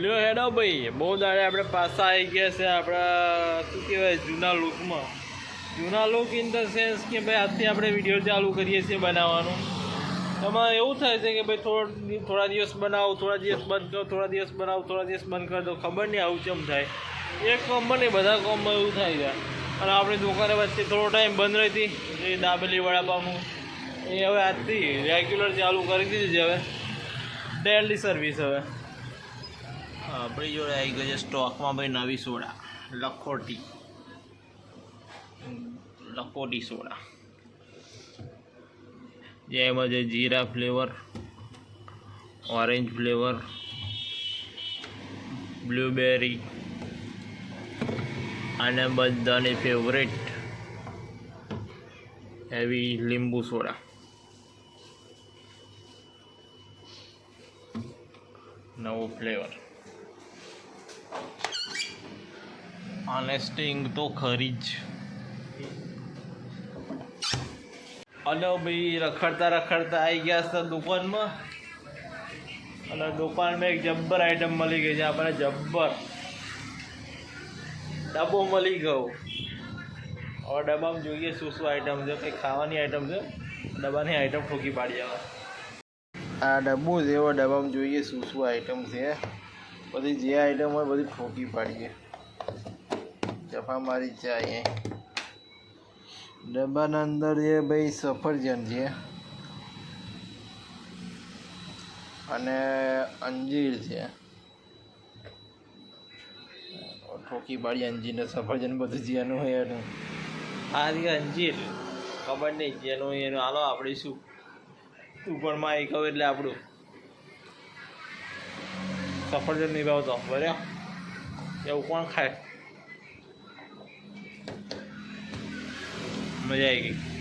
લ્યો હેડો ભાઈ, બહુ દાડે આપણે પાછા આવી ગયા છે આપણા, શું કહેવાય, જૂના લુકમાં. જૂના લુક ઇન ધ સેન્સ કે ભાઈ આજથી આપણે વીડિયો ચાલુ કરીએ છીએ બનાવવાનું. એમાં એવું થાય છે કે ભાઈ થોડો થોડા દિવસ બનાવો, થોડા દિવસ બંધ કરો, થોડા દિવસ બનાવો, થોડા દિવસ બંધ કરી દો ખબર નહીં આવું કેમ થાય. એક કોમમાં નહીં બધા કોમમાં એવું થાય છે. અને આપણી દુકાને વચ્ચે થોડો ટાઈમ બંધ રહી હતી, એ દાબેલી વડાપાવનું. એ હવે આજથી રેગ્યુલર ચાલુ કરી દીધી છે હવે. ડેલી સર્વિસ હવે. આપણી જોડે આવી ગઈ છે સ્ટોકમાં ભાઈ નવી સોડા, લખોટી. લખોટી સોડા. જેમાં છે jeera flavour, orange flavour, blueberry, અને બધાની ફેવરેટ એવી લીંબુ સોડા. નવો ફ્લેવર અને સ્ટિંગ તો ખરી જ. અને ભાઈ રખડતા રખડતા આવી ગયા છે દુકાનમાં. અને દુકાનમાં એક જબ્બર આઈટમ મળી ગઈ છે, આપણે જબ્બર. ડબ્બો મળી ગયો. હવે ડબ્બામાં જોઈએ શું શું આઈટમ છે કંઈ ખાવાની આઈટમ છે. ડબ્બાની આઈટમ ઠોકી પાડી આવે આ ડબ્બો છે એવો ડબ્બામાં જોઈએ શું શું આઈટમ છે. બધી જે આઈટમ હોય બધી ઠોકી પાડીએ. જફા મારી છે અહીંયા. ડબ્બાના અંદર જે ભાઈ સફરજન છે. અને અંજીર છે. ઠોકી પાડી અંજીર ને સફરજન બધું જેનું હોય એનું. આ રીતે અંજીર. ખબર નહીં જેનું એનું. હાલો, આપણે શું? ઉપરમાં એક હવે એટલે આપણું. સફરજન નહીં ભાવતો બરાબર એવું કોણ ખાય? મજા આવી ગઈ.